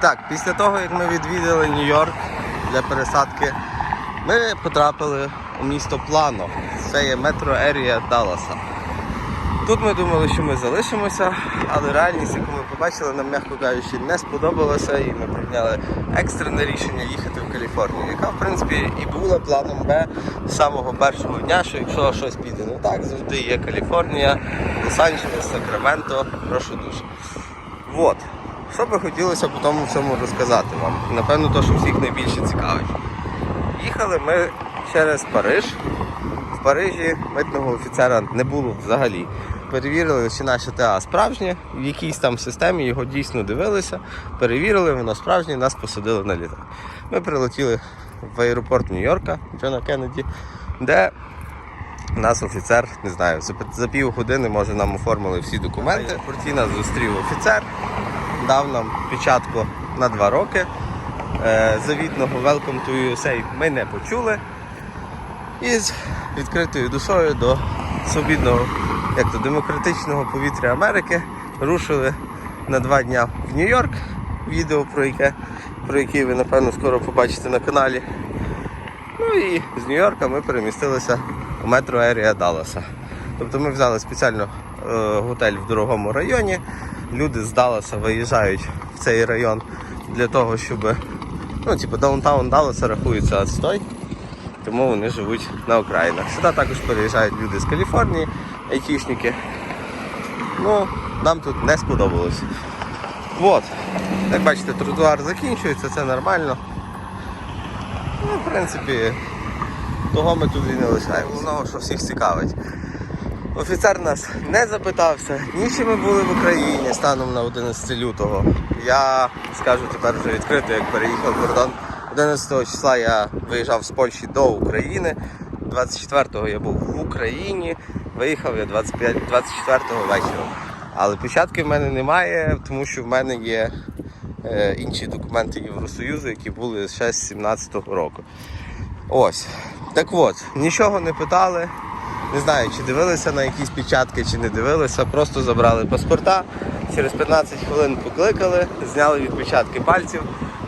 Так, після того, як ми відвідали Нью-Йорк для пересадки, ми потрапили у місто Плано. Це є метро Ерія Далласа. Тут ми думали, що ми залишимося, але реальність, яку ми побачили, нам, м'яко кажучи, не сподобалася, і ми прийняли екстрене рішення їхати в Каліфорнію, яка, в принципі, і була планом Б з самого першого дня, що якщо щось піде не так, завжди є Каліфорнія, Лос-Анджелес, Сакраменто, прошу дуже. Вот. Що би хотілося по тому всьому розказати вам? Напевно, то, що всіх найбільше цікавить. Їхали ми через Париж. В Парижі митного офіцера не було взагалі. Перевірили, чи наше ТА справжнє, в якійсь там системі його дійсно дивилися, перевірили, воно справжнє, нас посадили на літак. Ми прилетіли в аеропорт Нью-Йорка Джона Кеннеді, де нас офіцер, не знаю, за, пів години може нам оформили всі документи. В нас зустрів офіцер, дав нам печатку на два роки. Е, завітного Welcome to USA ми не почули. І з відкритою душою до свобідного, як то демократичного повітря Америки рушили на два дня в Нью-Йорк. Відео про яке про яке ви напевно скоро побачите на каналі. Ну і з Нью-Йорка ми перемістилися в метро Ерія Далласа. Тобто ми взяли спеціально е, готель в дорогому районі. Люди з Далласа виїжджають в цей район для того, щоб ну, типу, даунтаун Далласа рахується отстой, тому вони живуть на окраїнах. Сюди також переїжджають люди з Каліфорнії, айтішники. Ну, нам тут не сподобалось. От, як бачите, тротуар закінчується, це нормально. Ну, в принципі, того ми тут і не лишаємо. Головного, що всіх цікавить. Офіцер нас не запитався, ні чи ми були в Україні станом на 11 лютого. Я скажу тепер вже відкрито, як переїхав кордон. 11 числа я виїжджав з Польщі до України. 24-го я був в Україні, виїхав я 25, 24-го вечора. Але початки в мене немає, тому що в мене є е, інші документи Євросоюзу, які були ще з 17-го року. Ось. Так от, нічого не питали. Не знаю, чи дивилися на якісь печатки, чи не дивилися, просто забрали паспорта. Через 15 хвилин покликали, зняли відпечатки пальців,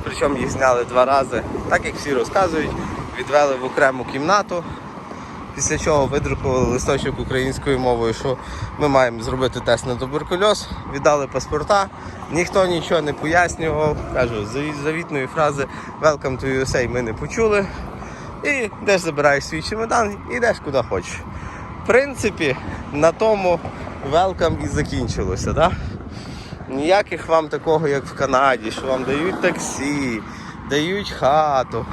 причому їх зняли два рази, так як всі розказують, відвели в окрему кімнату. Після чого видрукували листочок українською мовою, що ми маємо зробити тест на туберкульоз, віддали паспорта, ніхто нічого не пояснював. Кажу, заві- завітної фрази Welcome to USA ми не почули. І йдеш забираєш свій чемодан і йдеш куди хочеш. Принципі, на тому welcome і закінчилося. Да? Ніяких вам такого, як в Канаді, що вам дають таксі, дають хату,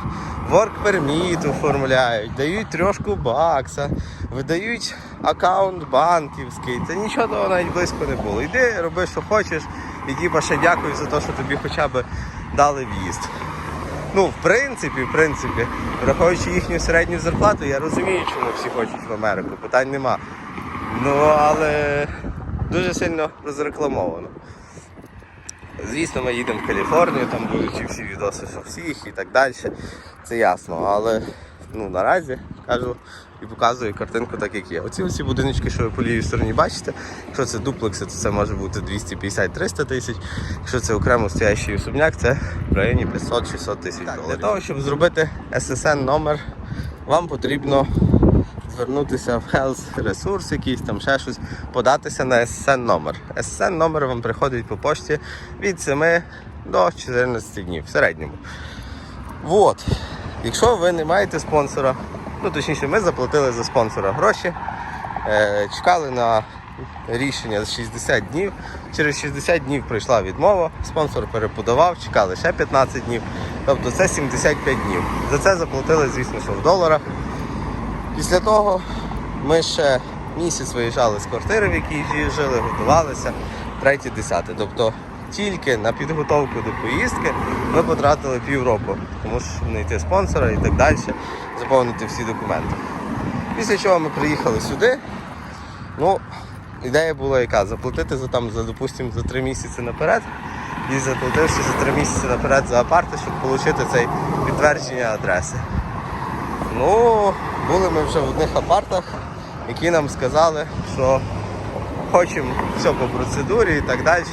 permit оформляють, дають трошку бакса, видають аккаунт банківський. Це нічого того навіть близько не було. Йди, роби, що хочеш, і типа ще дякую за те, що тобі хоча б дали в'їзд. Ну, в принципі, в принципі, враховуючи їхню середню зарплату, я розумію, чому всі хочуть в Америку, питань нема. Ну, але дуже сильно розрекламовано. Звісно, ми їдемо в Каліфорнію, там будуть і всі відоси, що всіх і так далі. Це ясно, але ну, наразі кажу і показую картинку так, як є. Оці оці будиночки, що ви по лівій стороні бачите, якщо це дуплекси, то це може бути 250-300 тисяч. Якщо це окремо стоящий особняк, це в районі 500-600 тисяч доларів. Для того, щоб зробити SSN номер, вам потрібно звернутися в Health ресурс якийсь, там ще щось, податися на SSN номер. SSN номер вам приходить по пошті від 7 до 14 днів в середньому. Вот. Якщо ви не маєте спонсора, ну точніше, ми заплатили за спонсора гроші, е, чекали на рішення з 60 днів. Через 60 днів прийшла відмова, спонсор переподавав, чекали ще 15 днів. Тобто це 75 днів. За це заплатили, звісно, що в доларах. Після того ми ще місяць виїжджали з квартири, в якій жили, готувалися, третє, десяте. Тобто тільки на підготовку до поїздки ми потратили півроку, тому що знайти спонсора і так далі, заповнити всі документи. Після чого ми приїхали сюди. Ну, ідея була яка? Заплатити за там, за, допустимо, за три місяці наперед і заплативши за три місяці наперед за апарти, щоб отримати цей підтвердження адреси. Ну, були ми вже в одних апартах, які нам сказали, що хочемо все по процедурі і так далі.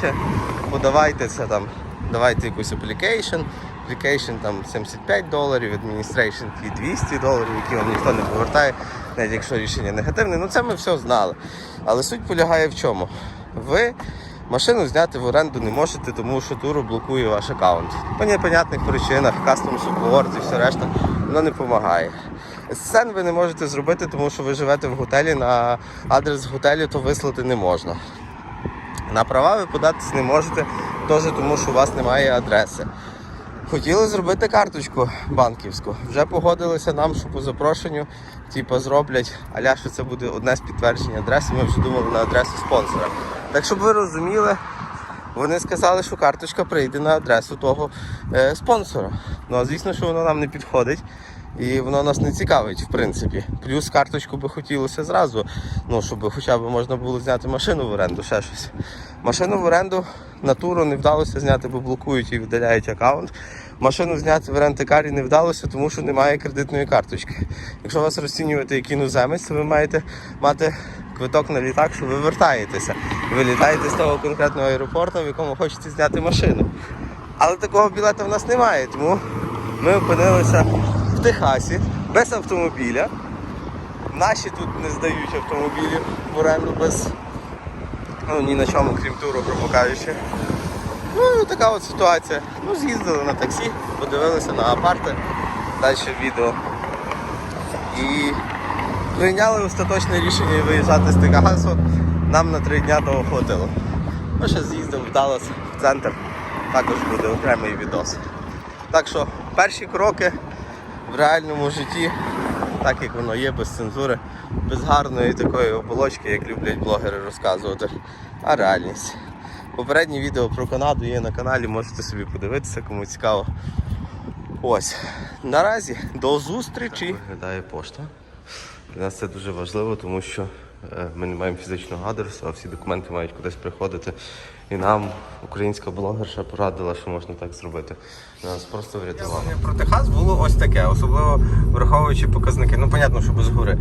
Подавайтеся там давайте якусь application. Application там 75 доларів, administration fee 200 доларів, які вам ніхто не повертає, навіть якщо рішення негативне. Ну це ми все знали. Але суть полягає в чому? Ви машину зняти в оренду не можете, тому що туру блокує ваш аккаунт. По непонятних причинах, custom support і все решта, воно не допомагає. Сцен ви не можете зробити, тому що ви живете в готелі, на адрес готелю то вислати не можна. На права ви податись не можете, теж тому що у вас немає адреси. Хотіли зробити карточку банківську. Вже погодилися нам, що по запрошенню типу, зроблять, аля, що це буде одне з підтверджень адреси. Ми вже думали на адресу спонсора. Так щоб ви розуміли, вони сказали, що карточка прийде на адресу того е, спонсора. Ну а звісно, що воно нам не підходить. І воно нас не цікавить, в принципі. Плюс карточку би хотілося зразу, ну, щоб хоча б можна було зняти машину в оренду, ще щось. Машину в оренду на туру не вдалося зняти, бо блокують і видаляють аккаунт. Машину зняти в рентикарі не вдалося, тому що немає кредитної карточки. Якщо вас розцінювати як іноземець, то ви маєте мати квиток на літак, що ви вертаєтеся. Ви літаєте з того конкретного аеропорту, в якому хочете зняти машину. Але такого білета в нас немає, тому ми опинилися в Техасі без автомобіля. Наші тут не здають автомобілі в оренду без ну, ні на чому, крім туру, грубо кажучи. Ну така от ситуація. Ну, з'їздили на таксі, подивилися на апарти, далі відео. І прийняли остаточне рішення виїжджати з Техасу. Нам на три дня того хватило. Ми ще з'їздимо в Даллас, в центр. Також буде окремий відос. Так що перші кроки в реальному житті, так як воно є, без цензури, без гарної такої оболочки, як люблять блогери розказувати, а реальність. Попереднє відео про Канаду є на каналі, можете собі подивитися, кому цікаво. Ось. Наразі до зустрічі. Так виглядає пошта. Для нас це дуже важливо, тому що ми не маємо фізичного адресу, а всі документи мають кудись приходити. І нам українська блогерша порадила, що можна так зробити. Нас просто врятувало. Про Техас було ось таке, особливо враховуючи показники. Ну, понятно, що без гори.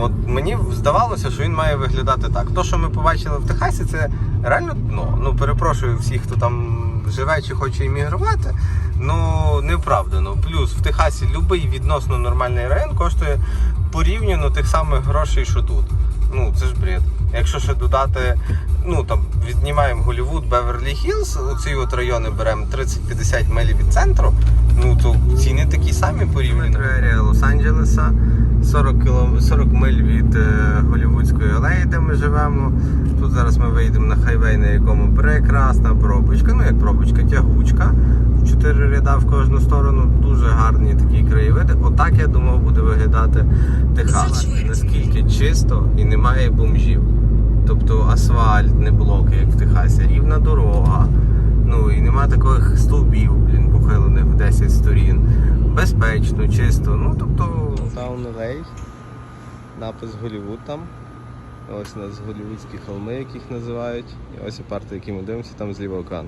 От мені здавалося, що він має виглядати так. То, що ми побачили в Техасі, це реально дно. Ну, перепрошую всіх, хто там живе чи хоче іммігрувати. Ну, неправдано. Плюс в Техасі будь-який відносно нормальний район коштує порівняно тих самих грошей, що тут. Ну, це ж бред. Якщо ще додати, ну там віднімаємо Голівуд, Беверлі Хіллз, оці от райони беремо 30-50 миль від центру, ну то ціни такі самі порівняно. Метроерія Лос-Анджелеса, 40, кілом... 40 миль від е, Голівудської алеї, де ми живемо. Тут зараз ми вийдемо на хайвей, на якому прекрасна пробочка, ну як пробочка, тягучка. Чотири ряда в кожну сторону, дуже гарні такі краєвиди. Отак я думав буде виглядати Техас. Наскільки чисто і немає бомжів. Тобто асфальт, не блоки, як в Техасі, рівна дорога. Ну і нема таких стовбів, блін, похилених в 10 сторін. Безпечно, чисто. Ну тобто. Таун напис Голівуд там. Ось у нас голівудські холми, яких називають. І ось апарти, які ми дивимося, там зліва океан.